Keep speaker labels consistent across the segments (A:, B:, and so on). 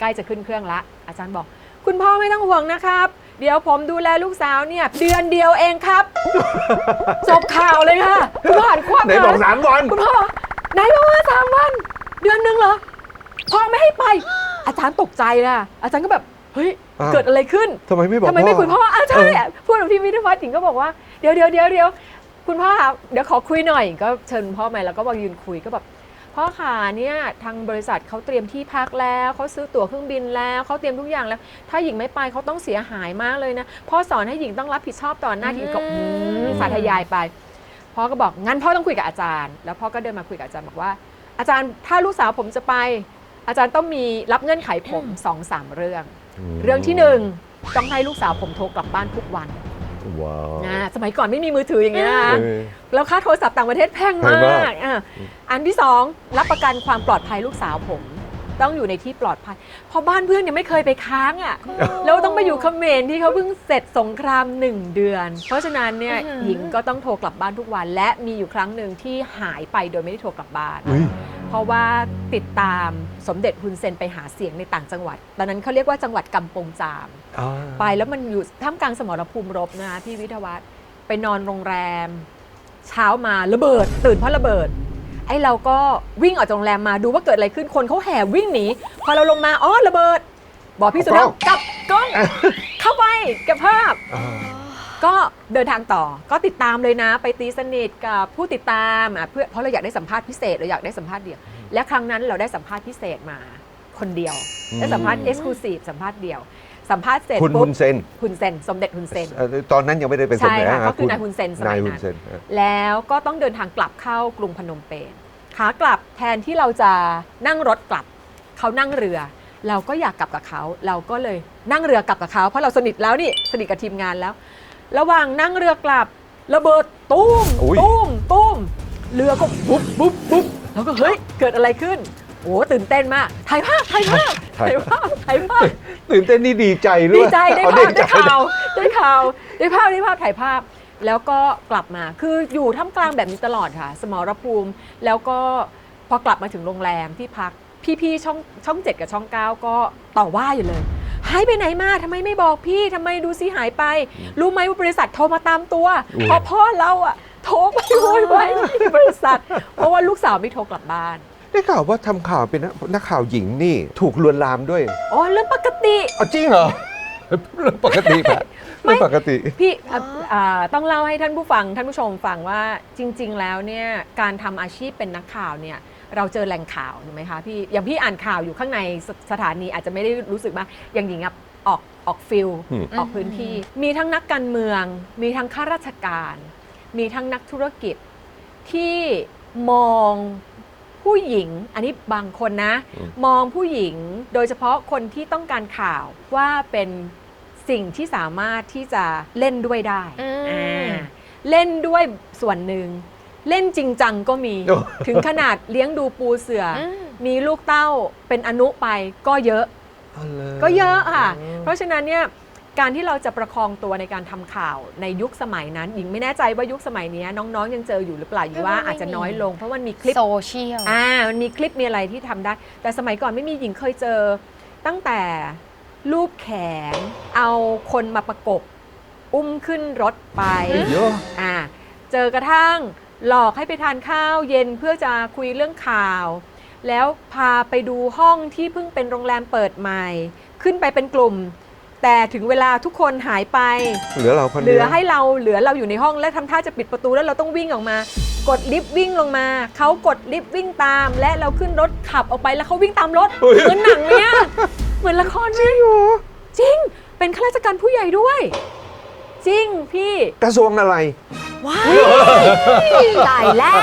A: ใกล้จะขึ้นเครื่องละ อาจารย์บอก คุณพ่อไม่ต้องห่วงนะครับ เดี๋ยวผมดูแลลูกสาวเนี่ย เดือนเดียวเองครับ จบข่าวเลยค่ะคุณพ่อหันควัก
B: ไหนบอกสามวัน
A: คุณพ่อไหนบอกว่าสามวัน เดือนหนึงเหรอพ่อไม่ให้ไป อาจารย์ตกใจนะอาจารย์ก็แบบเฮ้ย
B: อ้าว
A: เกิดอะไรขึ้น
B: ทำไมไม่บอก
A: ทำไมไม่คุยพ่ออ้าวใช่
B: เออ
A: อะพูดกับพี่วิทยาวัฒน์หญิงก็บอกว่า เดี๋ยวเดี๋ยวเดี๋ยวเดี๋ยวคุณพ่อคะเดี๋ยวขอคุยหน่อย ก็เชิญพ่อมาแล้วก็มายืนคุยก็แบบ พ่อขาเนี่ยทางบริษัทเขาเตรียมที่พักแล้วเขาซื้อตั๋วเครื่องบินแล้วเขาเตรียมทุกอย่างแล้ว ถ้าหญิงไม่ไปเขาต้องเสียหายมากเลยนะพ่อสอนให้หญิงต้องรับผิดชอบต่อหน้าที่ก็อืมสาธยายไปพ่อก็บอกงั้นพ่อต้องคุยกับอาจารย์ แล้วพ่อก็เดินมาคุยกับอาจารย์บอกว่า อาจารย์ถ้าลูกสาวผมจะไป อาจารย์ต้องมีรับเงื่อนไขผมสองสามเรื่อง
B: ม
A: เรื่องที่หนึ่งต้องให้ลูกสาวผมโทรกลับบ้านทุกวัน
B: ว้าว
A: นะสมัยก่อนไม่มีมือถืออย่างเงี้ยนะคะ
B: เออ
A: แล้วค่าโทรศัพท์ต่างประเทศแพง
B: แพง
A: มามา
B: ก
A: กอะอันที่สองรับประกันความปลอดภัยลูกสาวผม ต้องอยู่ในที่ปลอดภัยเพราะบ้านเพื่อนยังไม่เคยไปค้างอะ แล้วต้องไปอยู่เขมรที่เขาเพิ่งเสร็จสงครามหนึ่งเดือน เพราะฉะนั้นเนี่ย
C: อื้อหือ
A: หญิงก็ต้องโทรกลับบ้านทุกวัน และมีอยู่ครั้งหนึ่งที่หายไปโดยไม่ได้โทรกลับบ้าน
B: อุ๊ย
A: เพราะว่าติดตามสมเด็จฮุนเซนไปหาเสียงในต่างจังหวัด ตอนนั้นเขาเรียกว่าจังหวัดกำปงจาม
B: อ่า
A: ไปแล้วมันอยู่ท่ามกลางสมรภูมิรบนะคะพี่วิทยาวัฒน์ไปนอนโรงแรม เช้ามาระเบิด ตื่นเพราะระเบิดไอ้เราก็วิ่งออกจากโรงแรมมาดูว่าเกิดอะไรขึ้นคนเขาแห่วิ่งหนีพอเราลงมาอ๋อระเบิด บอกพี่สุดา
B: เอากล้อง
A: กลับกล้องเข้าไปเก็บภาพ
B: อ่า
A: ก็เดินทางต่อก็ติดตามเลยนะ ไปตีสนิทกับผู้ติดตามอะเพื่อเพราะเราอยากได้สัมภาษณ์พิเศษเราอยากได้สัมภาษณ์เดียว และครั้งนั้นเราได้สัมภาษณ์พิเศษมาคนเดียวได้สัมภาษณ์เอ็กซ์คลูซีฟสัมภาษณ์เดียว สัมภาษณ์เสร็จ
B: คุณ
A: ปุ๊
B: ฮุ
A: บ
B: นเซน
A: ฮุนเซนสมเด็จฮุนเซน
B: เอ่อตอนนั้นยังไม่ได้เป็นสม
A: ใช่
B: เด็จ
A: ค่ะ
B: นะ
A: ก็คือนาย
B: ณ
A: ฮุนเซนสมัยนั้น
B: นายฮุนเซนเออ
A: แล้วก็ต้องเดินทางกลับเข้ากรุงพนมเปญขากลับแทนที่เราจะนั่งรถกลับ เขานั่งเรือ เราก็อยากกลับกับเขา เราก็เลยนั่งเรือกลับกับเขา เพราะเราสนิทแล้วนี่สนิทกับทีมงานแล้ว ระหว่างนั่งเรือกลับ ระเบิดตุ้ม
B: อุ๊ย
A: ตุ้มตุ้มเรือก็ปุ๊บปุ๊บปุ๊บแล้วก็เฮ้ยเกิดอะไรขึ้นโอ้ตื่นเต้นมากถ่ายภาพถ่ายภาพถ่ายภาพถ่ายภาพ
B: ตื่นเต้นนี่ดีใจด้
A: ดี
B: วย
A: ใจได้
B: เอ
A: ภาพ
B: ใจ
A: ได้ข่าวได้ข่าวได้ภาพได้ภาพถ่ายภาพ แล้วก็กลับมาคืออยู่ท่ามกลางแบบนี้ตลอดค่ะ สมรภูมิ แล้วก็พอกลับมาถึงโรงแรมที่พักพี่ๆช่องช่องเจ็ดกับช่องเก้าก็ต่อว่าอยู่เลย หายไปไหนมาทำไมไม่บอกพี่ทำไมดูซิหายไป รู้ไหมว่าบริษัทโทรมาตามตัว
B: อุ๊ย
A: เพราะพ่อเราอะโทรไปโวยวายที่บริษัท เพราะว่าลูกสาวไม่โทรกลับบ้าน
B: ได้ข่าวว่าทำข่าวเป็นนักนักข่าวหญิงนี่ถูกลวนลามด้วย
A: อ๋อเรื่องปกติ
B: อ๋อจริงเหรอเรื่องปกติแบบ
A: ไม่
B: เรื่องปกติ
A: พี่อะอ่าต้องเล่าให้ท่านผู้ฟังท่านผู้ชมฟังว่าจริง ๆ แล้วเนี่ยการทำอาชีพเป็นนักข่าวเนี่ย เราเจอแหล่งข่าวถูกไหมคะพี่อย่างพี่อ่านข่าวอยู่ข้างในสสถานีอาจจะไม่ได้รู้สึกมากอย่างหญิงอะออกออกฟิล
B: อืม
A: ออกพื้นที่ มีทั้งนักการเมือง มีทั้งข้าราชการ มีทั้งนักธุรกิจที่มองผู้หญิง อันนี้บางคนนะ
B: อืม
A: มองผู้หญิงโดยเฉพาะคนที่ต้องการข่าวว่าเป็นสิ่งที่สามารถที่จะเล่นด้วยได้
C: อืม
A: อ่าเล่นด้วยส่วนหนึ่ง เล่นจริงจังก็มี
B: โอ้
A: ถึงขนาดเลี้ยงดูปูเสืออ
C: ม
A: มีลูกเต้าเป็นอนุไปก็เยอะ
B: เอาเลย
A: ก็เยอะค่ะ เพราะฉะนั้นเนี่ยการที่เราจะประคองตัวในการทำข่าวในยุคสมัยนั้น หญิงไม่แน่ใจว่ายุคสมัยนี้น้องๆ ยังเจออยู่หรือเปล่าหญิงว่า
C: ไม่มี
A: อาจจะน้อยลง เพราะมันมีคลิป
C: โซเชียล
A: อ่ามันมีคลิปมีอะไรที่ทำได้ แต่สมัยก่อนไม่มีหญิงเคยเจอ ตั้งแต่รูปแขนเอาคนมาประกบ อุ้มขึ้นรถไป
B: เยอะ
A: อ่าเจอกระทั่ง หลอกให้ไปทานข้าวเย็นเพื่อจะคุยเรื่องข่าว แล้วพาไปดูห้องที่เพิ่งเป็นโรงแรมเปิดใหม่ ขึ้นไปเป็นกลุ่ม แต่ถึงเวลาทุกคนหายไป
B: เหลือเราคน
A: เห
B: เดี
A: ลื
B: ยว
A: อให้เราเหลือเราอยู่ในห้องและทำท่าจะปิดประตูแล้วเราต้องวิ่งออกมา กดลิฟต์วิ่งลงมาเขากดลิฟต์วิ่งตาม และเราขึ้นรถขับออกไปแล้วเขาวิ่งตามรถ
B: เฮ้ย
A: เหมือนหนังเนี่ยเหมือนละครไหมจริง เป็นข้าราชการผู้ใหญ่ด้วย จริงพี่
B: กระทรวงอะไร
C: ว้ายตายแล้ว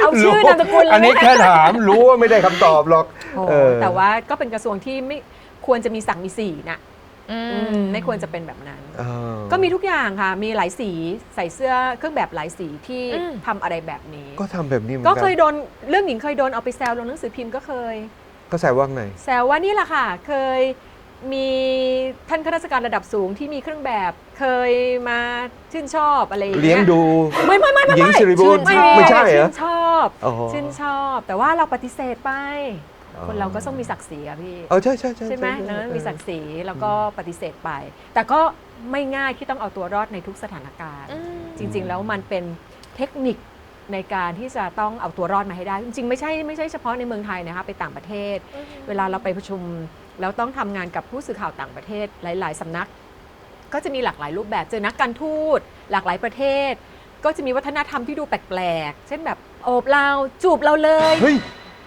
A: เอาชื่อนามสกุลเลย
B: อันนี้แค่ถามรู้ว่าไม่ได้คำตอบหรอก
A: โอ้
B: เออ
A: แต่ว่าก็เป็นกระทรวงที่ไม่ควรจะมีสั่งมีสีนะ
C: อื
A: อืมไม่ควรจะเป็นแบบนั้น
B: อ่า
A: ก็มีทุกอย่างค่ะ มีหลายสีใส่เสื้อเครื่องแบบหลายสีที่
C: อืม
A: ทำอะไรแบบนี้
B: ก็ทำแบบนี้หมือน
A: ก็
B: น
A: เคยโดนเรื่องหญิงเคยโดนเอาไปแซวลงหนังสือพิมพ์ก็เคย
B: ก็ใส่ว่างไหน
A: แซวว่านี่แหละค่ะ เคย มีท่านข้าราชการระดับสูงที่มีเครื่องแบบเคยมาชื่นชอบอะไรอย่าง
B: เลี้
A: เงี้
B: ยง
A: ย
B: ดู
A: ไม่ไม่ไม่ไม่
B: หญิงสิริบูรณ์
A: ชื่นชอบ
B: ไม่ใช่เหรอ
A: ชื่นชอบ
B: อ๋อ
A: ชื่นชอบ แต่ว่าเราปฏิเสธไป คนเราก็ต้องมีศักดิ์ศรีอะพี่
B: เออใช่ใช่ใช่
A: ใช่ไหมเนอะมีศักดิ์ศรีแล้วก็ปฏิเสธไป แต่ก็ไม่ง่ายที่ต้องเอาตัวรอดในทุกสถานการณ์จริง ๆ แล้วมันเป็นเทคนิคในการที่จะต้องเอาตัวรอดมาให้ได้ จริง ๆ ไม่ใช่ไม่ใช่เฉพาะในเมืองไทยนะคะไปต่างประเทศ เวลาเราไปประชุม แล้วต้องทำงานกับผู้สื่อข่าวต่างประเทศหลาย ๆสำนัก ก็จะมีหลากหลายรูปแบบเจอนักการทูตหลากหลายประเทศ ก็จะมีวัฒนธรรมที่ดูแปลกๆ เช่นแบบโอบเราจูบเราเลย
B: เฮ้ย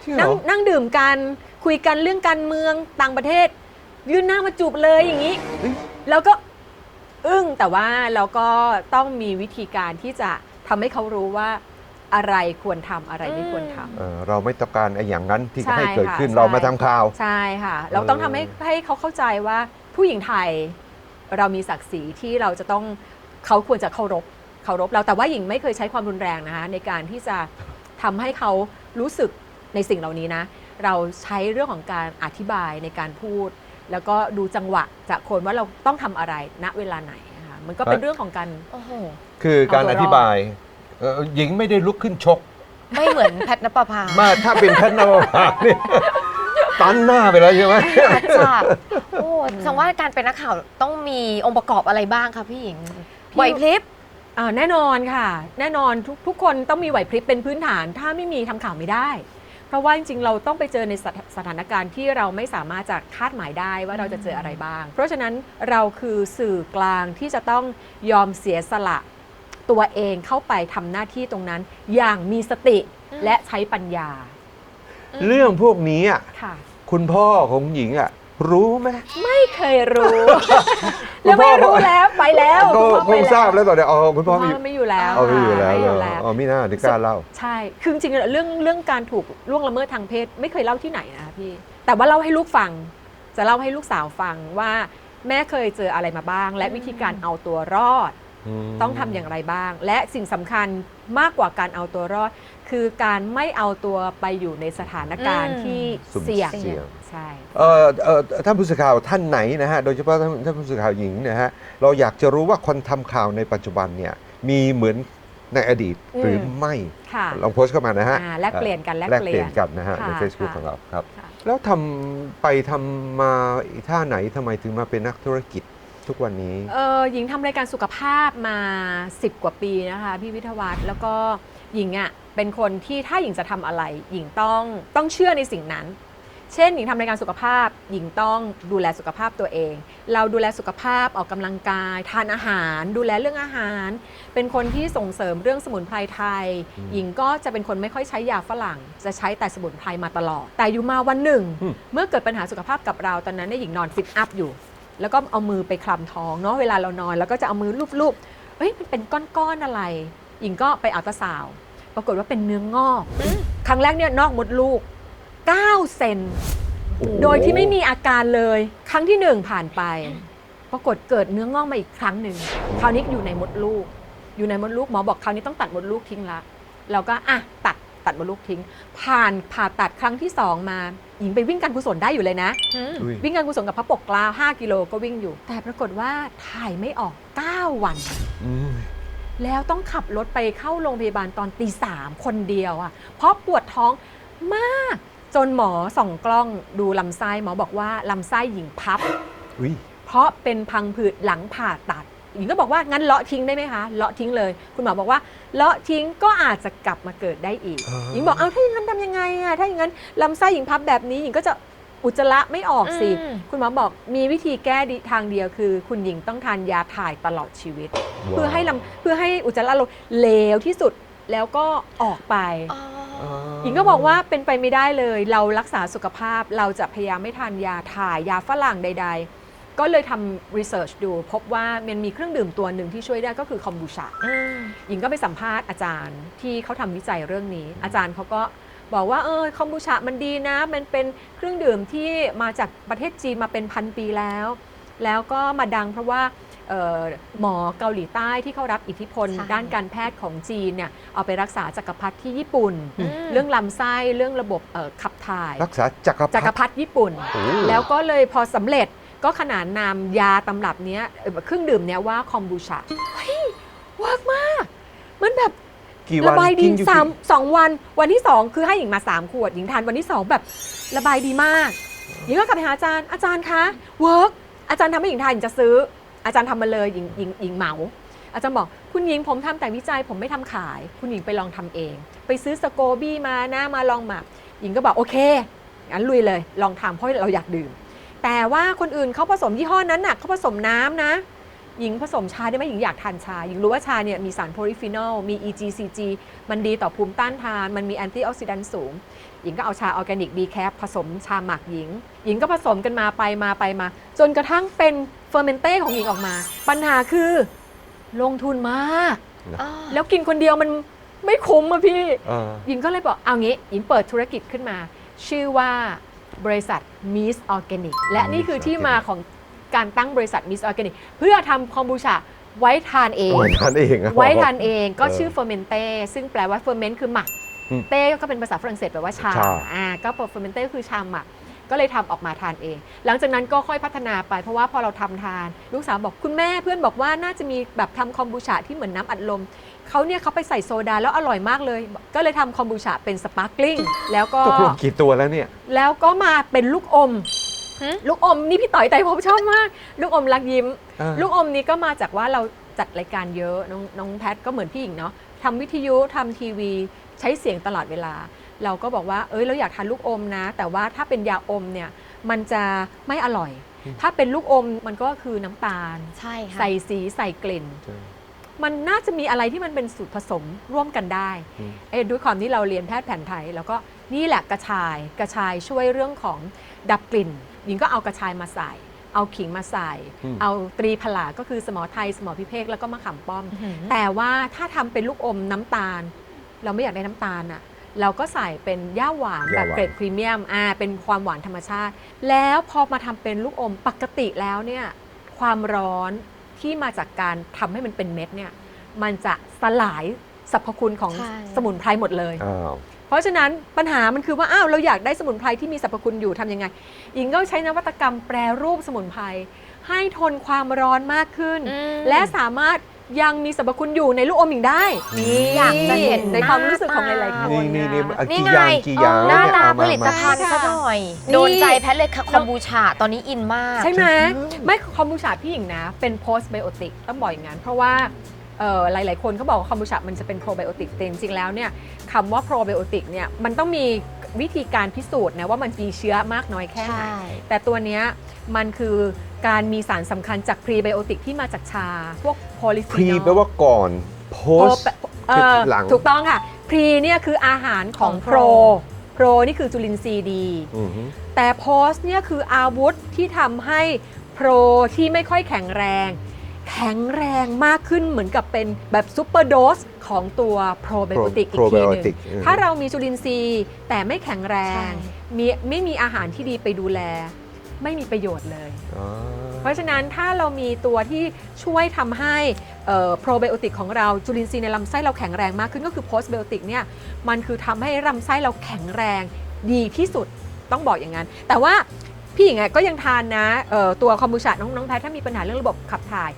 B: จริงเหร
A: นั่ง
B: อ
A: นั่งดื่มกันคุยกันเรื่องการเมืองต่างประเทศ ยื่นหน้ามาจูบเลยอย่างนี้
B: เฮ้ย
A: แล้วก็อึ้งแต่ว่าเราก็ต้องมีวิธีการที่จะทำให้เขารู้ว่า อะไรควรทำอะไรไม่ควรทำ
B: เออเราไม่ต้องการไอ้อย่างนั้นที่
A: ใช่
B: ให้เกิด
A: ค่ะ
B: ขึ้น
A: ใช่
B: เรามาทำข่าว
A: ใช่ค่ะ เราต้องทำให้ให้เขาเข้าใจว่าผู้หญิงไทยเรามีศักดิ์ศรีที่เราจะต้องเขาควรจะเคารพเคารพเราแต่ว่าหญิงไม่เคยใช้ความรุนแรงนะคะในการที่จะทำให้เขารู้สึกในสิ่งเหล่านี้นะ เราใช้เรื่องของการอธิบายในการพูด แล้วก็ดูจังหวะจากคนว่าเราต้องทำอะไรณเวลาไหนนะคะมันก็เป็นเรื่องของการ
C: โอ้โห
B: คือการ
A: เอาตัวรอด
B: อธิบาย เอ่อหญิงไม่ได้ลุกขึ้นชก
C: ไม่เหมือนแพทนปภา
B: มาถ้าเป็นแพทย์นวภาเนี่ยตันหน้าไปแล้วใช่ไหม
C: อาจารย์โอ้สังว่าการเป็นนักข่าวต้องมีองค์ประกอบอะไรบ้างคะพี่หญิงไหวพริบ
A: อ่าแน่นอนค่ะ แน่นอนทุกทุกคนต้องมีไหวพริบเป็นพื้นฐาน ถ้าไม่มีทำข่าวไม่ได้ เพราะว่าจริงๆ เราต้องไปเจอในสถสถานการณ์ที่เราไม่สามารถจะคาดหมายได้ว่าเราจะเจออะไรบ้าง เพราะฉะนั้นเราคือสื่อกลางที่จะต้องยอมเสียสละ ตัวเองเข้าไปทำหน้าที่ตรงนั้น อย่างมีสติ
C: อืม
A: และใช้ปัญญา
B: เรื่องพวกนี้อะ
A: ค่ะ
B: คุณพ่อของหญิงอะ รู้ไหม
A: ไม่เคยรู้
B: คุณ
A: แล้ว
B: พ่
A: ไม่
B: อ
A: รู้แล้วไปแล้ว
B: ก็
A: คุณพ่อ
B: ค
A: ไป
B: งทราบแล้วตอนเนี้ยอ๋อคุณพ่อ
A: คุณ
B: มี
A: พ่อไม่อยู่แล้ว
B: เอาไม่อยู่แล้ว
A: ไม่
B: เหร
A: อยู่
B: อ
A: แล้ว
B: อ๋อมีหน้าถึงกล้าเล่า
A: ใช่ คือจริงๆเรื่องเรื่องการถูกล่วงละเมิดทางเพศไม่เคยเล่าที่ไหนนะคะพี่ แต่ว่าเล่าให้ลูกฟัง จะเล่าให้ลูกสาวฟังว่าแม่เคยเจออะไรมาบ้าง และวิธีการเอาตัวรอด ต้องทำอย่างไรบ้าง และสิ่งสำคัญมากกว่าการเอาตัวรอด คือการไม่เอาตัวไปอยู่ในสถานการณ์
C: อืม
A: ที่
B: สุ่ม
A: เสี่ยง
B: เสี่ยง
A: ใช่
B: เอ่อเอ่อท่านผู้สื่อข่าวท่านไหนนะฮะโดยเฉพาะท่านท่านผู้สื่อข่าวหญิงนะฮะเราอยากจะรู้ว่าคนทำข่าวในปัจจุบันเนี่ยมีเหมือนในอดีต
A: อืม
B: หรือไม่
A: ค่ะ
B: ลองโพสต์เข้ามานะฮะ
A: อ่าแลกเปลี่ยนกันแลก
B: แลก
A: เป
B: เป
A: ลี่
B: ลี่
A: ย
B: ย
A: น
B: น กันนะฮะใน
A: ค่ะ
B: Facebook
A: ค่ะ
B: ของเราครับ
A: ค่ะ
B: แล้วทำไปทำมาอีกท่าไหนทำไมถึงมาเป็นนักธุรกิจ ทุกวันนี้
A: เออหญิงทำรายการสุขภาพมา 10 กว่าปีนะคะพี่วิทยวัฒน์แล้วก็หญิงอะ่ะเป็นคนที่ถ้าหญิงจะทำอะไร หญิงต้องต้องเชื่อในสิ่งนั้น เช่นหญิงทำรายการสุขภาพ หญิงต้องดูแลสุขภาพตัวเอง เราดูแลสุขภาพออกกำลังกาย ทานอาหาร ดูแลเรื่องอาหาร เป็นคนที่ส่งเสริมเรื่องสมุนไพรไทย
B: อืม
A: หญิงก็จะเป็นคนไม่ค่อยใช้ยาฝรั่ง จะใช้แต่สมุนไพรมาตลอด แต่อยู่มาวันหนึ่ง
B: อืม
A: เมื่อเกิดปัญหาสุขภาพกับเราตอนนั้นเนี่ยหญิงนอนฟิตอัพอยู่ แล้วก็เอามือไปคลำท้องเนาะเวลาเรานอน แล้วก็จะเอามือลูบๆเอ้ยมันเป็นก้อนๆอะไรหญิงก็ไปอัลตราซาวด์ปรากฏว่าเป็นเนื้องอก ครั้งแรกเนี่ยนอกมดลูก 9 เซน
B: โอ้โห
A: โดยที่ไม่มีอาการเลย ครั้งที่หนึ่งผ่านไป ปรากฏเกิดเนื้องอกมาอีกครั้งหนึ่ง คราวนี้อยู่ในมดลูก อยู่ในมดลูกหมอบอกคราวนี้ต้องตัดมดลูกทิ้งละ เราก็อะตัดตัดมดลูกทิ้ง ผ่านผ่าตัดครั้งที่สองมา หญิงไปวิ่งการกุศลได้อยู่เลยนะ
B: อุ้ย
A: วิ่งการกุศลกับพระปกเกล้า5กิโลก็วิ่งอยู่ แต่ปรากฏว่าถ่ายไม่ออก 9 วัน
B: อืม
A: แล้วต้องขับรถไปเข้าโรงพยาบาลตอนตีสามคนเดียวอะ เพราะปวดท้องมาก จนหมอส่องกล้องดูลำไส้หมอบอกว่าลำไส้หญิงพับ
B: อุ้ย
A: เพราะเป็นพังผืดหลังผ่าตัด หญิงก็บอกว่างั้นเลาะทิ้งได้ไหมคะเลาะทิ้งเลย คุณหมอบอกว่าเลาะทิ้งก็อาจจะกลับมาเกิดได้อีก
B: อ่า
A: หญิงบอกเอาถ้าอย่างนั้นทำยังไงอะถ้าอย่างนั้นลำไส้หญิงพับแบบนี้หญิงก็จะอุจจาระไม่ออกสิ
C: อืม
A: คุณหมอบอกมีวิธีแก้ดีทางเดียวคือ คุณหญิงต้องทานยาถ่ายตลอดชีวิตเพื่อให้ลำเพื่อให้อุจจาระเราเลวที่สุดแล้วก็ออกไป
C: อ๋อ
B: อ่า
A: หญิงก็บอกว่าเป็นไปไม่ได้เลย เรารักษาสุขภาพเราจะพยายามไม่ทานยาถ่ายยาฝรั่งใดๆ ก็เลยทำรีเสิร์ชดู พบว่ามันมีเครื่องดื่มตัวหนึ่งที่ช่วยได้ก็คือคอมบูชา
C: อืม
A: หญิงก็ไปสัมภาษณ์อาจารย์ที่เขาทำวิจัยเรื่องนี้ อาจารย์เขาก็บอกว่าเออคอมบูชามันดีนะ มันเป็นเครื่องดื่มที่มาจากประเทศจีนมาเป็นพันปีแล้ว แล้วก็มาดังเพราะว่าเอ่อหมอเกาหลีใต้ที่เขารับอิทธิพล
C: ใช่
A: ด้านการแพทย์ของจีนเนี่ยเอาไปรักษาจักรพรรดิที่ญี่ปุ่น
C: อืม
A: เรื่องลำไส้เรื่องระบบเอ่อขับถ่าย
B: รักษาจักรพร
A: จัก
B: ร
A: ร
B: ดิ
A: พรรดิญี่ปุ่น
B: โอ้
A: แล้วก็เลยพอสำเร็จ ก็ขนานนามยาตำรับเนี้ยเอ่อเครื่องดื่มเนี้ยว่าคอมบูชาเฮ้ยเวิร์กมาก มันแบบ
B: กี่วัน
A: ระบายดี
B: กินอยู่
A: สาม
B: กี่
A: สองวันวันที่สองคือให้หญิงมาสามขวดหญิงทานวันที่สองแบบระบายดีมากหญิงก็กลับไปหาอาจารย์อาจารย์คะเวิร์กอาจารย์ทำให้หญิงทานหญิงจะซื้อ อาจารย์ทำมาเลยหญิงหญิงหญิงเหมา อาจารย์บอกคุณหญิงผมทำแต่วิจัยผมไม่ทำขาย คุณหญิงไปลองทำเอง ไปซื้อสโกบี้มานะมาลองหมักหญิงก็บอกโอเคงั้นลุยเลย ลองทำเพราะเราอยากดื่ม แต่ว่าคนอื่นเขาผสมยี่ห้อนั้นน่ะเขาผสมน้ำนะหญิงผสมชาได้ไหมหญิงอยากทานชาหญิงรู้ว่าชาเนี่ยมีสารโพลีฟีนอลมี EGCG มันดีต่อภูมิต้านทาน มันมีแอนตี้ออกซิแดนต์สูง หญิงก็เอาชาออร์แกนิกดีแคปผสมชาหมักหญิง หญิงก็ผสมกันมาไปมาไปมา จนกระทั่งเป็นเฟอร์เมนเต้ของหญิงออกมา ปัญหาคือลงทุนมาก
C: อ่า
A: แล้วกินคนเดียวมันไม่คุ้มอะพี่
B: เออ
A: หญิงก็เลยบอกเอางี้หญิงเปิดธุรกิจขึ้นมา ชื่อว่า บริษัท Miss Organic และนี่คือที่มาของการตั้งบริษัท Miss Organic เพื่อทำคอมบูชาไว้ทานเอง
B: เอาไว้ทานเองอะ
A: ไว้ทานเองก็
B: เออ
A: ชื่อ fermente ซึ่งแปลว่า ferment คือหมัก
B: อืม
A: เต้ก็เป็นภาษาฝรั่งเศสแปลว่าชา
B: ชา
A: อ่าก็ fermente ก็คือชาหมัก ก็เลยทำออกมาทานเอง หลังจากนั้นก็ค่อยพัฒนาไปเพราะว่าพอเราทำทาน ลูกสาวบอกคุณแม่เพื่อนบอกว่าน่าจะมีแบบทำคอมบูชาที่เหมือนน้ำอัดลมเขาเนี่ยเขาไปใส่โซดาแล้วอร่อยมากเลย ก็เลยทำคอมบูชาเป็นสปาร์กลิงแล้วก็
B: ตกลงกี่ตัวแล้วเนี่ย
A: แล้วก็มาเป็นลูกอม
C: หึ
A: ลูกอมนี่พี่ต่อยไต่ผมชอบมาก ลูกอมรักยิ้ม
B: อ่า
A: ลูกอมนี้ก็มาจากว่าเราจัดรายการเยอะน้องน้องแพทก็เหมือนพี่หญิงเนาะทำวิทยุทำทีวี ใช้เสียงตลอดเวลา เราก็บอกว่าเอ้ยเราอยากทานลูกอมนะ แต่ว่าถ้าเป็นยาอมเนี่ยมันจะไม่อร่อย ถ้าเป็นลูกอมมันก็คือน้ำตาล
C: ใช่ค่ะ
A: ใส่สีใส่กลิ่น มันน่าจะมีอะไรที่มันเป็นสูตรผสมร่วมกันได้
B: อืม
A: เอ้ยด้วยความที่เราเรียนแพทย์แผนไทย แล้วก็นี่แหละกระชายกระชายช่วยเรื่องของดับกลิ่นหญิงก็เอากระชายมาใส่เอาขิงมาใส่
B: อืม
A: เอาตรีผลาก็คือสมอไทย สมอพิเภกแล้วก็มะขามป้อม
C: อื้อหือ
A: แต่ว่าถ้าทำเป็นลูกอมน้ำตาล เราไม่อยากได้น้ำตาลอะ เราก็ใส่เป็นย่าหวาน
B: ย่า
A: แบบ
B: หวาน
A: เกรดพรีเมียมอ่าเป็นความหวานธรรมชาติ แล้วพอมาทำเป็นลูกอมปกติแล้วเนี่ยความร้อนที่มาจากการทำให้มันเป็นเม็ดเนี่ยมันจะสลายสรรพคุณของ
C: ใช่
A: สมุนไพรหมดเลย
B: อ้าว
A: เพราะฉะนั้นปัญหามันคือว่าอ้าวเราอยากได้สมุนไพรที่มีสรรพคุณอยู่ทำยังไงหญิงก็ใช้นวัตกรรมแปรรูปสมุนไพรให้ทนความร้อนมากขึ้น
C: อืม
A: และสามารถ ยังมีสรรพคุณอยู่ในลูกอมหญิงได้นี่
C: อยากจะเห็น
A: ในความรู้สึกของหลายๆคน
B: นี่นี่นี่
A: นะ
B: อะ
C: นี่
B: กี่
C: ไง
B: อย่างกี่อย่าง
C: หน้า
B: เนี่ย
C: ตา
B: เอ
C: ผลิตภัณฑ์
A: มา
C: ซะหน่อย
A: นี่
C: โดนใจแพทย์เลยค่ะคอมบูชาตอนนี้อินมาก
A: ใช่ไหมไม่คอมบูชาพี่หญิงนะ เป็นโพส t ไบโอติกต้องบอกอย่างนั้นเพราะว่าเอ่อหลาย ๆ คนเขาบอกว่าคอมบูชามันจะเป็นโปรไบโอติกแต่จริงๆแล้วเนี่ยคำว่าโปรไบโอติกเนี่ยมันต้องมี วิธีการพิสูจน์นะว่ามันมีเชื้อมากน้อยแค่ไหน
C: ใช่
A: แต่ตัวเนี้ยมันคือการมีสารสำคัญจากพรีไบโอติกที่มาจากชา พวกโพลิ
B: พ
A: ฟี
B: รี
A: นอล
B: แปลว่าก่อนโพส
A: เออ
B: หลัง
A: ถูกต้องค่ะ พรีเนี่ยคืออาหารของ
C: ของ
A: โปร
C: Pro
A: โปรนี่คือจุลินทรีย์ดี
B: อือฮึ
A: แต่โพสเนี่ยคืออาวุธที่ทำให้โปรที่ไม่ค่อยแข็งแรง แข็งแรงมากขึ้นเหมือนกับเป็นแบบซูเปอร์โดส ของตัวโปรไบโอติกอีกทีหนึ่ง
B: probiotic เออ
A: ถ้าเรามีจุลินทรีย์แต่ไม่แข็งแรง
C: ใช่
A: มีไม่มีอาหารที่ดีไปดูแล ไม่มีประโยชน์เลย
B: อ๋อ
A: เพราะฉะนั้นถ้าเรามีตัวที่ช่วยทำให้โปรไบโอติกของเราจุลินทรีย์ในลำไส้เราแข็งแรงมากขึ้นก็คือโพสไบโอติกเนี่ยมันคือทำให้ลำไส้เราแข็งแรงดีที่สุดต้องบอกอย่างนั้น แต่ว่าพี่หญิงอะก็ยังทานนะเอ่อตัวคอมบูชาน้องน้องแพทย์ถ้ามีปัญหาเรื่องระบบขับถ่าย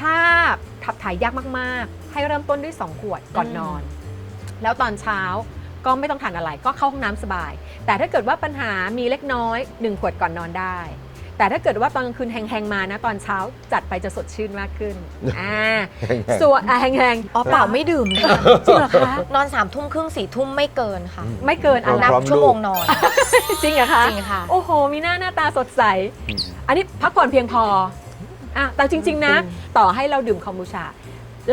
A: ถ้าขับถ่ายยากมากๆ ให้เริ่มต้นด้วย 2 ขวดก่อนนอน แล้วตอนเช้าก็ไม่ต้องทานอะไรก็เข้าห้องน้ำสบาย แต่ถ้าเกิดว่าปัญหามีเล็กน้อย 1 ขวดก่อนนอนได้ แต่ถ้าเกิดว่าตอนกลางคืนแหงๆมานะ ตอนเช้าจัดไปจะสดชื่นมากขึ้นอ่า
B: แห้งๆ
A: ส่วนอะแหง
C: อ๋อเปล่าไม่ดื่มเลยค่ะ
A: ๆจริงเหรอคะ
C: นอนสามทุ่มครึ่งสี่ทุ่มไม่เกินค่ะ
A: ไม่เกิน
B: เอ
A: อัน
B: อ
A: นับ
C: นับ
B: พร้อม
C: ชั่วโมง
B: ลูก
C: นอน
A: จริงเหรอคะ
C: จริงค่ะ
A: โอ้โห มีหน้าหน้าตาสดใส อันนี้พักผ่อนเพียงพอ อะแต่จริง ๆ นะ ต่อให้เราดื่มคอมบูชา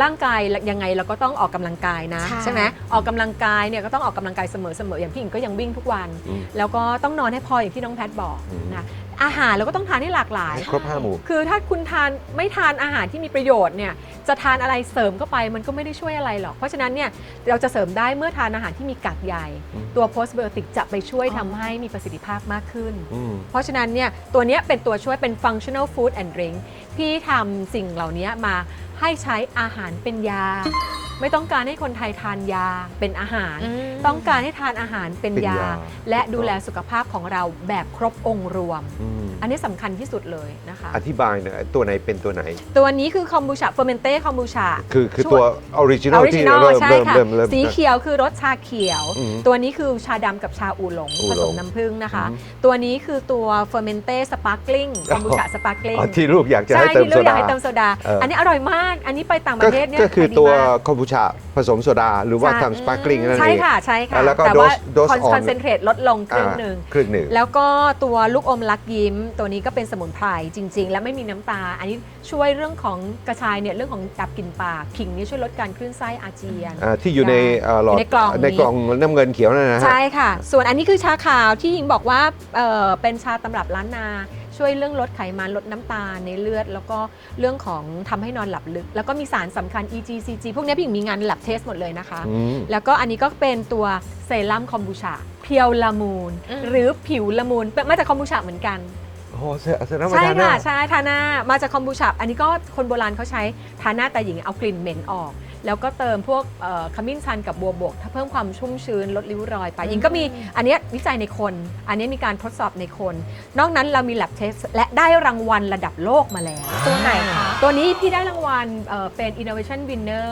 A: ร่างกายยังไงเราก็ต้องออกกำลังกายนะ
C: ใช่
A: ใช่ไหมออกกำลังกายเนี่ยก็ต้องออกกำลังกายเสมอๆอย่างพี่หญิงก็ยังวิ่งทุกวัน
B: อืม
A: แล้วก็ต้องนอนให้พออย่างที่น้องแพทบอก
B: อืม
A: นะ อาหารเราก็ต้องทานให้หลากหลาย
B: ครบห้าหมู่
A: คือถ้าคุณทานไม่ทานอาหารที่มีประโยชน์เนี่ยจะทานอะไรเสริมเข้าไปมันก็ไม่ได้ช่วยอะไรหรอก เพราะฉะนั้นเนี่ยเราจะเสริมได้เมื่อทานอาหารที่มีกากใย
B: อืม
A: ตัวโพส t ไบโอติกจะไปช่วย
C: อ๋อ
A: ทำให้มีประสิทธิภาพมากขึ้น
B: อืม
A: เพราะฉะนั้นเนี่ยตัวเนี้ยเป็นตัวช่วยเป็น functional food and drink ที่ทำสิ่งเหล่านี้มาให้ใช้อาหารเป็นยา ไม่ต้องการให้คนไทยทานยาเป็นอาหาร
C: อืม
A: ต้องการให้ทานอาหารเป็น
B: เป็น
A: ยา
B: ยา
A: และดูแลสุขภาพของเราแบบครบองค์รวม
B: อืม
A: อันนี้สำคัญที่สุดเลยนะคะ
B: อธิบายหน่อยตัวไหนเป็นตัวไหน
A: ตัวนี้คือคอมบูชาเฟอร์เมนเต้คอมบูชา
B: คือคือ
A: ช่วย
B: ตัวออริจินอลที่
A: Original
B: เริ่ม
A: ใช่
B: เริ่ม
A: ค่ะ
B: เริ่มเริ่ม
A: สีเขียวคือรสชาเขียว
B: อืม
A: ตัวนี้คือชาดำกับชาอูหลง
B: อู
A: ผ
B: หลง
A: สมน้ำผึ้งนะคะ
B: อืม
A: ตัวนี้คือตัวเฟอร์เมนเต้สปาร์กลิงคอมบูชาสปาร์กลิง
B: อ๋อที่ลูกอยากจะ
A: ใช่
B: ให้เติม
A: ที่
B: โซ
A: เราอยา
B: ดาก
A: ให้เติมโซดา
B: เอออั
A: อันนี้อร่อยมาก อันนี้ไปต่างป
B: ก็
A: ระเทศเนี่ย
B: ก็คือ
A: ขายดี
B: ตัว
A: มาก
B: คอมบูชาผสมโซดา หรือว่า
A: ใช่
B: ทำสปาร์กลิงนั่น
A: ใช่
B: เอง
A: ค่ะใช่ค่ะ
B: แล้วก็
A: แต่ว่า
B: โดสโดสอ่อน
A: คอนเซนเทรตลดลงครึ่งหนึ่ง
B: อ่าครึ่งหนึ่ง
A: แล้วก็ตัวลูกอมลักยิ้ม ตัวนี้ก็เป็นสมุนไพรจริง ๆ และไม่มีน้ำตาลอันนี้ช่วยเรื่องของกระชายเนี่ยเรื่องของดับกลิ่นปากขิงนี่ช่วยลดการคลื่นไส้อาเจียน
B: อ่าที่อยู่ในเอ่อหลอด
A: ในกล่อง
B: ในกล่องน้ำเงินเขียวนั่นนะฮะ
A: ใช่ค่ะ ส่วนอันนี้คือชาขาวที่หญิงบอกว่าเอ่อเป็นชาตำรับล้านนา ช่วยเรื่องลดไขมันลดน้ำตาลในเลือด แล้วก็เรื่องของทำให้นอนหลับลึก แล้วก็มีสารสำคัญ EGCG พวกนี้พี่หญิงมีงานหลับเทสหมดเลยนะคะ
B: อืม
A: แล้วก็อันนี้ก็เป็นตัวเซรั่มคอมบูชาเพียวละมูน
C: อืม
A: หรือผิวละมุนเป็นมาจากคอมบูชาเหมือนกัน
B: โอ้โหเสเสร็จแล้วมา
A: ใช่
B: ทานหน้า
A: ค่ะใช่ทาหน้ามาจากคอมบูชาอันนี้ก็คนโบราณเขาใช้ทาหน้าแต่หญิงเอากลิ่นเหม็นออก แล้วก็เติมพวกเอ่อขมิ้นชันกับบัวบก ถ้าเพิ่มความชุ่มชื้นลดริ้วรอยไปหญิงก็มีอันเนี้ยวิจัยในคน อันนี้มีการทดสอบในคน นอกนั้นเรามี lab test และได้รางวัลระดับโลกมาแล้ว
C: ตัวไหนคะ
A: ตัวนี้พี่ได้รางวัลเอ่อเป็น innovation winner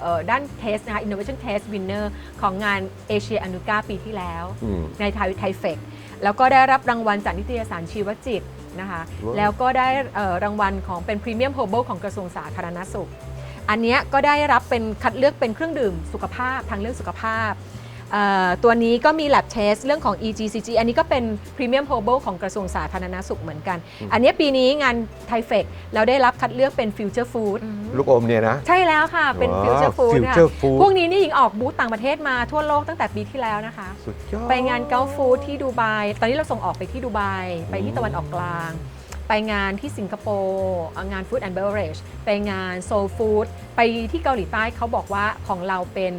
A: เอ่อด้าน test นะคะ innovation test winner ของงานเอเชียอนุกาปีที่แล้ว
B: อืม
A: ในไทยไทยเฟกแล้วก็ได้รับรางวัลจากนิตยสารชีวจิตนะคะ
B: ว้าว
A: แล้วก็ได้เอ่อรางวัลของเป็นพรีเมียม h ฮ r b a l ของกระทรวงสาธารณสุข อันเนี้ยก็ได้รับเป็นคัดเลือกเป็นเครื่องดื่มสุขภาพทางเรื่องสุขภาพเอ่อตัวนี้ก็มี lab test เรื่องของ EGCG อันนี้ก็เป็นพรีเมียม h ฮ r b a l ของกระทรวงสาธารณสุขเหมือนกัน อันเนี้ยปีนี้งานไทยเฟกเราได้รับคัดเลือกเป็น Future Food
B: ลูกอมเนี่ยนะ
A: ใช่แล้วค่ะ เป็น
B: ว้าว
A: Future Food ค่ะ
B: Future Food
A: พวกนี้นี่หญิงออกบูธต่างประเทศมาทั่วโลกตั้งแต่ปีที่แล้วนะคะ
B: สุดยอด
A: ไปงานเกาฟูดที่ดูไบตอนนี้เราส่งออกไปที่ดูไบไปที่ตะวันออกกลาง ไปงานที่สิงคโปร์งาน Food and Beverage ไปงานโซลฟู้ดไปที่เกาหลีใต้เขาบอกว่าของเราเป็น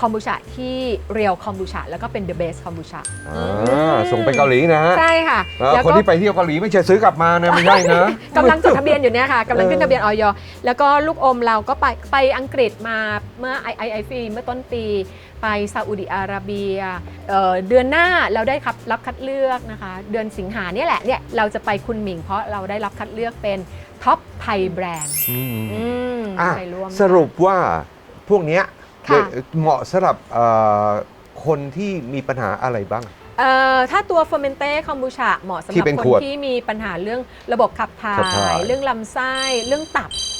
A: คอมบูชาที่เรียลคอมบูชาแล้วก็เป็น the best คอมบูชา
B: อ่าส่งไปเกาหลีนะฮะ
A: ใช่ค่ะ
B: เออ
A: แล้ว
B: คน
A: ก็
B: ที่ไปเที่ยวเกาหลีไม่ใช่ซื้อกลับมานะไม่ใช่นะ
A: กำลังจดทะเบียนอยู่เนี่ยค่ะกำลังขึ้น
B: เออ
A: ทะเบียนออยแล้วก็ลูกอมเราก็ไปไปอังกฤษมาเมื่อไอไอไอฟีเมื่อต้นปี ไปซาอุดิอาระเบียเอ่อเดือนหน้าเราได้ครับรับคัดเลือกนะคะ เดือนสิงหาเนี่ยแหละเนี่ยเราจะไปคุณหมิงเพราะเราได้รับคัดเลือกเป็นท็อปไทยแบรนด์
B: อืม
A: อืม
B: อะ
A: ไปร่วม
B: สรุปว่าพวกเนี้ย
A: ค่ะ
B: เหมาะสำหรับเอ่อคนที่มีปัญหาอะไรบ้าง
A: เอ่อถ้าตัวเฟอร์เมนเต้คอมบูชาเหมาะสำห
B: ที่
A: รับ
B: เป็น
A: ค
B: ข
A: น
B: วด
A: ที่มีปัญหาเรื่องระบบขับถ่า
B: ขับถ่าย
A: ย เรื่องลำไส้ เรื่องตับ
B: นะฮะ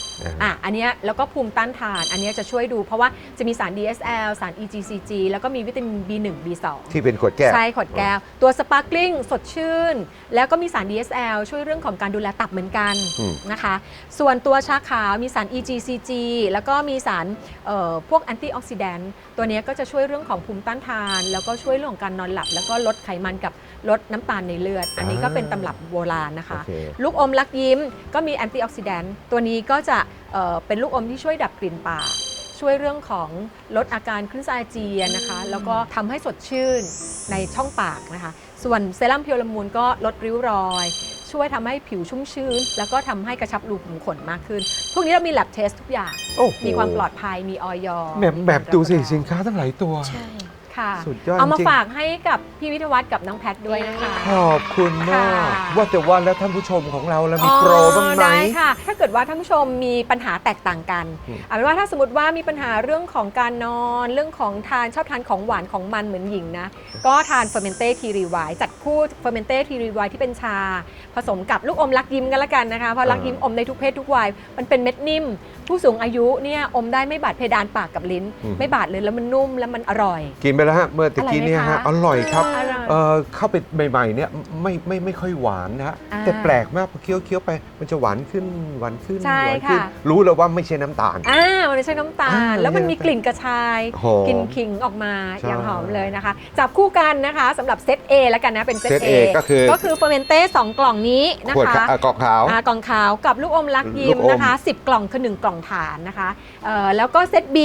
A: อะอันเนี้ยแล้วก็ภูมิต้านทาน อันเนี้ยจะช่วยดูเพราะว่าจะมีสาร DSL สาร EGCG แล้วก็มีวิตามิน B1 B2
B: ที่เป็นขวดแก้ว
A: ใช่ขวดแก้ว ตัวสปาร์กลิ g สดชื่น แล้วก็มีสาร DSL ช่วยเรื่องของการดูแลตับเหมือนกัน
B: อืม
A: นะคะ ส่วนตัวชาขาวมีสาร EGCG แล้วก็มีสารเอ่อพวกแอนตี้ออกซิแดนต์ตัวเนี้ยก็จะช่วยเรื่องของภูมิต้านทาน แล้วก็ช่วยเรื่องของการนอนหลับ แล้วก็ลดไขมันกับลดน้ำตาลในเลือด อันนี้ก็เป็นตำรับโบราณนะคะ
B: โอเค
A: ลูกอมลักยิ้มก็มีแอนตี้ออกซิแดนต์ตัวนี้ก็จะเอ่อเป็นลูกอมที่ช่วยดับกลิ่นปากช่วยเรื่องของลดอาการคลื่นไส้อาเจียนนะคะ แล้วก็ทำให้สดชื่นในช่องปากนะคะ ส่วนเซรั่มเพียวละมูลก็ลดริ้วรอย ช่วยทำให้ผิวชุ่มชื้น แล้วก็ทำให้กระชับรูขุมขนมากขึ้น พวกนี้เรามี lab test ทุกอย่าง
B: โอ้โห
A: มีความปลอดภัยมีออย
B: แบบแบบดูสิสินค้าตั้งหลายตัว
C: ใช่
A: ค่ะ
B: สุดยอด
A: เอามา
B: จริง
A: ฝากให้กับพี่วิทยวัฒน์กับน้องแพทด้วยนะคะ
B: ขอบคุณมาก
A: ค่ะ
B: ว่าแต่ว่าแล้วท่านผู้ชมของเราแล้วมีโปรบ้างไหม
A: ได้ค่ะ ถ้าเกิดว่าท่านผู้ชมมีปัญหาแตกต่างกัน
B: อืม
A: เอาเป็นว่าถ้าสมมติว่ามีปัญหาเรื่องของการนอน เรื่องของทานชอบทานของหวานของมันเหมือนหญิงนะ ก็ทานเฟอร์เมนเต้ทีรีไวจัดคู่เฟอร์เมนเต้ทีรีไวที่เป็นชา ผสมกับลูกอมลักยิ้มกันละกันนะคะ เพราะลักยิ้มอมได้ทุกเพศทุกวัย มันเป็นเม็ดนิ่ม ผู้สูงอายุเนี่ยอมได้ไม่บาดเพดานปากกับลิ้น
B: อืม
A: ไม่บาดเลยแล้วมันนุ่มแล้วมันอร่อย
B: กินไปแล้วฮะเมื่อตะกี้เนี่ยฮะ
A: อ
B: อ
A: ร่
B: ร่
A: อ
B: อยย
A: ไหม
B: ครับ
A: อร่อย
B: เอ่อเข้าไปใหม่ๆเนี่ยไม่ไม่ไม่ค่อยหวานนะฮะ
A: อ่า
B: แต่แปลกมากพอเคี้ยวเคี้ยวไป มันจะหวานขึ้นหวานขึ้น
A: ใช่
B: หวานขึ้น
A: ค่ะ
B: รู้เลยว่าไม่ใช่น้ำตาล
A: อ่ามันไม่ใช่น้ำตา
B: อ่า
A: ลแล้วมันมีกลิ่นกระชาย
B: หอม
A: กลิ่นขิงออกมา
B: ใช่
A: อย่างหอมเลยนะคะ จับคู่กันนะคะสำหรับเซต A แล้วกันนะ เป็นเซต
B: เซต
A: A
B: A ก็คือ
A: ก็คือเฟอร์เมนเต้2กล่องนี้นะ
B: ขวด
A: คะ
B: ขาวอะกอกขาว
A: อ่ากล่องขาวกับลูกอมลักยิ้ม
B: ลูกอม
A: นะคะ 10 กล่องคือ 1 กล่องฐานนะคะเอ่อแล้วก็เซต B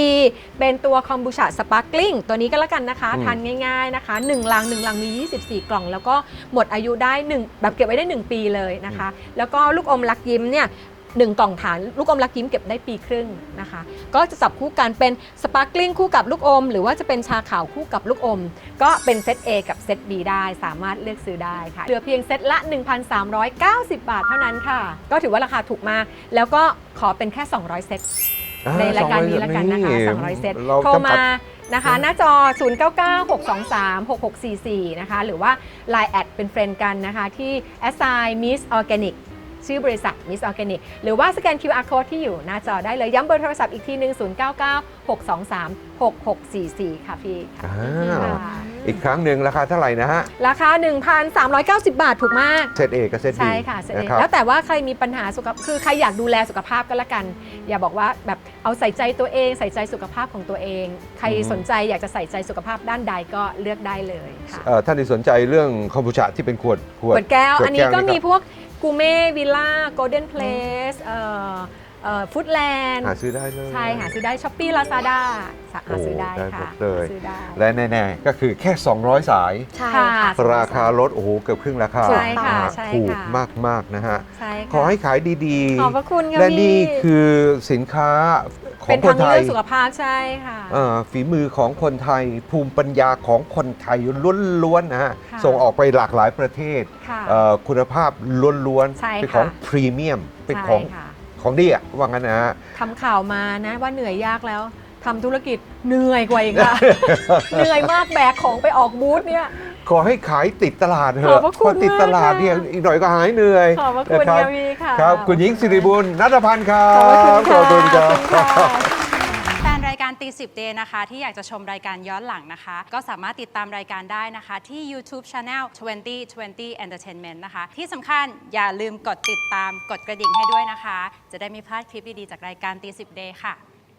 A: เป็นตัวคอมบูชาสปาร์กลิงตัวนี้ก็แล้วกันนะคะ
B: อืม
A: ทานง่ายๆนะคะ 1 ลัง 1 ลังมี24 กล่อง แล้วก็หมดอายุได้ 1 แบบเก็บไว้ได้ 1 ปีเลยนะคะ แล้วก็ลูกอมลักยิ้มเนี่ย1กล่องฐานลูกอมลักยิ้มเก็บได้ปีครึ่งนะคะ ก็จะจับคู่กันเป็นสปาร์กลิงคู่กับลูกอม หรือว่าจะเป็นชาขาวคู่กับลูกอม ก็เป็นเซต A กับเซต B ได้สามารถเลือกซื้อได้ค่ะ เหลือเพียงเซตละ 1,390 บาทเท่านั้นค่ะ ก็ถือว่าราคาถูกมาก แล้วก็ขอเป็นแค่ 200 เซต
B: อ่
A: ในรายการนี้
B: 200
A: แล้วกันนะคะ 200 เซต
B: เรา
A: โทร
B: จำกัด
A: มา นะคะ หน้าจอ 0996236644 นะคะ หรือว่า Line แอดเป็นเฟรนด์กันนะคะ ที่ assign miss organic ชื่อบริษัท Miss Organic หรือว่าสแกน QR code ที่อยู่หน้าจอได้เลย ย้ำเบอร์โทรศัพท์อีกทีหนึ่ง0996236644 ค่ะพี่
B: อ่า
A: ค่ะ
B: อีกครั้งหนึ่งราคาเท่าไหร่นะฮะ
A: ราคา 1,390 บาทถูกมาก
B: เซตเอกับเซตบี
A: ใช่ค่ะเสร็จ
B: นะ
A: เอง
B: ครับ
A: แล้วแต่ว่าใครมีปัญหาสุขภาพคือใครอยากดูแลสุขภาพก็แล้วกัน อย่าบอกว่าแบบเอาใส่ใจตัวเอง ใส่ใจสุขภาพของตัวเอง ใคร
B: อือฮึ
A: สนใจอยากจะใส่ใจสุขภาพด้านใดก็เลือกได้เลยค่ะ
B: เอ่อท่านที่สนใจเรื่องคอมบูชาที่เป็นขวดขวด
A: ขวดแก้ว
B: ขวด
A: อันนี้
B: แก้ว
A: ก็
B: นี่
A: มี
B: ครับ
A: พวกกูเม่วิลล่าโกลเด้นเพลสเอ่อเอ่อ ฟู้ดแลนด์
B: หาซื้อได้เลย
A: ใช่หาซื้อได้ช้อปปี้ลาซาด้าหาซื้อได้
B: โอ้ได้หม
A: ค่ะ
B: ดเลย
A: หาซื้อได้
B: และแน่ๆก็คือแค่ 200 สาย
C: ใช่
A: ค่ะ
C: ค่ะ
B: ราคาลดโอ้โหเกือบครึ่งราคา
A: ใช่ค่ะ
B: นฮ
A: ใช่
B: ถูก
A: ค่ะ
B: มากๆนะฮะ
A: ใช่ค่ะ
B: ขอให้ขายดี
A: ขอบพระคุณค่ะ
B: และนี่
A: พี่
B: คือสินค้าขอ
A: เป็
B: ง
A: น
B: ค
A: ทานง
B: ไท
A: เลื
B: ย
A: อกสุขภาพใช่ค่ะ
B: เอ่อฝีมือของคนไทยภูมิปัญญาของคนไทยล้วนๆนะฮะ
A: ค่ะ
B: ส่งออกไปหลากหลายประเทศ
A: ค่ะ
B: เอ่อคุณภาพล้วน
A: ใช่
B: ๆเป็น
A: ค่ะ
B: ของพรีเมียมเป็น
A: ใช่
B: ของ
A: ค่ะ
B: ของดีอะว่างั้นนะฮะ
A: ทำข่าวมานะว่าเหนื่อยยากแล้วทำธุรกิจเหนื่อยกว่าอีกค่ะเหนื่อยมากแบกของไปออกบูธเนี่ย
B: ขอให้ขายติดตลาดเถ
A: ขอบ
B: อะ
A: พระคุณ
B: พอติดตลาด
A: มากค่ะ
B: เนี่ยอีกหน่อยก็หายเหนื่อย
A: ขอบพระคุณ
B: นรับ
A: ค่ะพี่ค่ะ
B: ครับคุณหญิงสิริบุญนัทพันธ์ครั
A: ขอบพระคุณ
B: บ
A: ค่ะ
B: ขอบคุณครับ
A: ขอบคุณค่ะ
D: ตีสิบเดนะคะ ที่อยากจะชมรายการย้อนหลังนะคะ ก็สามารถติดตามรายการได้นะคะ ที่ YouTube Channel 2020 Entertainment นะคะ ที่สำคัญอย่าลืมกดติดตามกดกระดิ่งให้ด้วยนะคะ จะได้ไม่พลาดคลิปดีๆจากรายการตีสิบเดค่ะ